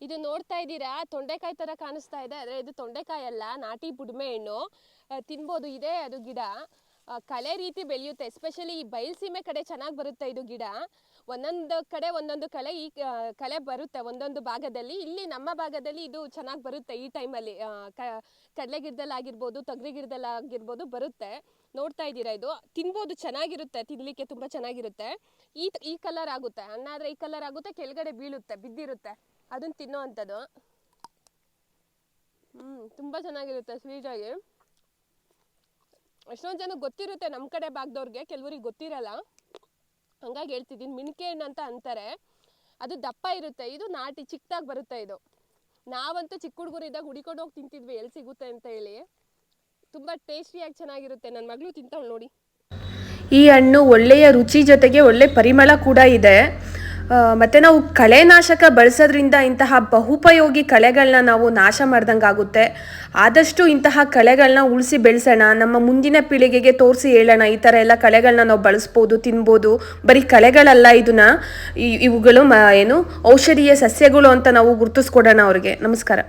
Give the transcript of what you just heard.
ಇದು ನೋಡ್ತಾ ಇದ್ದೀರಾ? ತೊಂಡೆಕಾಯಿ ತರ ಕಾಣಿಸ್ತಾ ಇದೆ. ಆದ್ರೆ ಇದು ತೊಂಡೆಕಾಯಿ ಅಲ್ಲ, ನಾಟಿ ಬುಡ್ಮೆ ಹಣ್ಣು. ತಿನ್ಬೋದು. ಇದೆ ಅದು ಗಿಡ. ಕಲೆ ರೀತಿ ಬೆಳೆಯುತ್ತೆ. ಎಸ್ಪೆಷಲಿ ಈ ಬಯಲ್ಸೀಮೆ ಕಡೆ ಚೆನ್ನಾಗಿ ಬರುತ್ತೆ ಇದು ಗಿಡ. ಒಂದೊಂದು ಕಡೆ ಒಂದೊಂದು ಕಳೆ ಈ ಕಲೆ ಬರುತ್ತೆ ಒಂದೊಂದು ಭಾಗದಲ್ಲಿ. ಇಲ್ಲಿ ನಮ್ಮ ಭಾಗದಲ್ಲಿ ಇದು ಚೆನ್ನಾಗಿ ಬರುತ್ತೆ ಈ ಟೈಮಲ್ಲಿ. ಕಡಲೆ ಗಿಡದಲ್ಲಿ ಆಗಿರ್ಬೋದು, ತೊಗರಿ ಗಿಡದಲ್ಲಿ ಆಗಿರ್ಬೋದು ಬರುತ್ತೆ. ನೋಡ್ತಾ ಇದ್ದೀರಾ ಇದು? ತಿನ್ಬೋದು. ಚೆನ್ನಾಗಿರುತ್ತೆ. ತಿನ್ನಲಿಕ್ಕೆ ತುಂಬ ಚೆನ್ನಾಗಿರುತ್ತೆ. ಈ ಈ ಕಲರ್ ಆಗುತ್ತೆ. ಹಣ್ಣಾದ್ರೆ ಈ ಕಲರ್ ಆಗುತ್ತೆ. ಕೆಳಗಡೆ ಬೀಳುತ್ತೆ, ಬಿದ್ದಿರುತ್ತೆ. ಅದನ್ನ ತಿನ್ನೋ ಅಂಥದ್ದು. ಹ್ಞೂ ತುಂಬ ಚೆನ್ನಾಗಿರುತ್ತೆ ಸ್ವೀಟಾಗಿ. ಎಷ್ಟೊಂದು ಜನ ಗೊತ್ತಿರುತ್ತೆ ನಮ್ಮ ಕಡೆ ಭಾಗದವ್ರಿಗೆ, ಕೆಲವ್ರಿಗೆ ಗೊತ್ತಿರಲ್ಲ. ಹಂಗಾಗಿ ಹೇಳ್ತಿದ್ದೀನಿ, ಮಿಣಿಕೆ ಹಣ್ಣು ಅಂತ ಅಂತಾರೆ. ಅದು ದಪ್ಪ ಇರುತ್ತೆ, ಇದು ನಾಟಿ ಚಿಕ್ಕದಾಗಿ ಬರುತ್ತೆ ಇದು. ನಾವಂತೂ ಚಿಕ್ಕ ಹುಡುಗರಿದ್ದಾಗ ಹುಡಿಕೊಂಡು ಹೋಗಿ ತಿಂತಿದ್ವಿ ಎಲ್ಲಿ ಸಿಗುತ್ತೆ ಅಂತ ಹೇಳಿ. ತುಂಬ ಟೇಸ್ಟಿಯಾಗಿ ಚೆನ್ನಾಗಿರುತ್ತೆ ನನ್ನ ಮಗಳು ತಿಂತಾವಳು ನೋಡಿ. ಈ ಹಣ್ಣು ಒಳ್ಳೆಯ ರುಚಿ ಜೊತೆಗೆ ಒಳ್ಳೆ ಪರಿಮಳ ಕೂಡ ಇದೆ. ಮತ್ತೆ ನಾವು ಕಳೆನಾಶಕ ಬಳಸೋದ್ರಿಂದ ಇಂತಹ ಬಹುಪಯೋಗಿ ಕಳೆಗಳನ್ನ ನಾವು ನಾಶ ಮಾಡ್ದಂಗೆ ಆಗುತ್ತೆ ಆದಷ್ಟು ಇಂತಹ ಕಳೆಗಳನ್ನ ಉಳಿಸಿ ಬೆಳೆಸೋಣ, ನಮ್ಮ ಮುಂದಿನ ಪೀಳಿಗೆಗೆ ತೋರಿಸಿ ಹೇಳೋಣ, ಈ ಥರ ಎಲ್ಲ ಕಳೆಗಳನ್ನ ನಾವು ಬಳಸ್ಬೋದು, ತಿನ್ಬೋದು. ಬರೀ ಕಳೆಗಳಲ್ಲ ಇದನ್ನ ಇವುಗಳು ಏನು ಔಷಧೀಯ ಸಸ್ಯಗಳು ಅಂತ ನಾವು ಗುರುತಿಸ್ಕೊಡೋಣ ಅವ್ರಿಗೆ. ನಮಸ್ಕಾರ.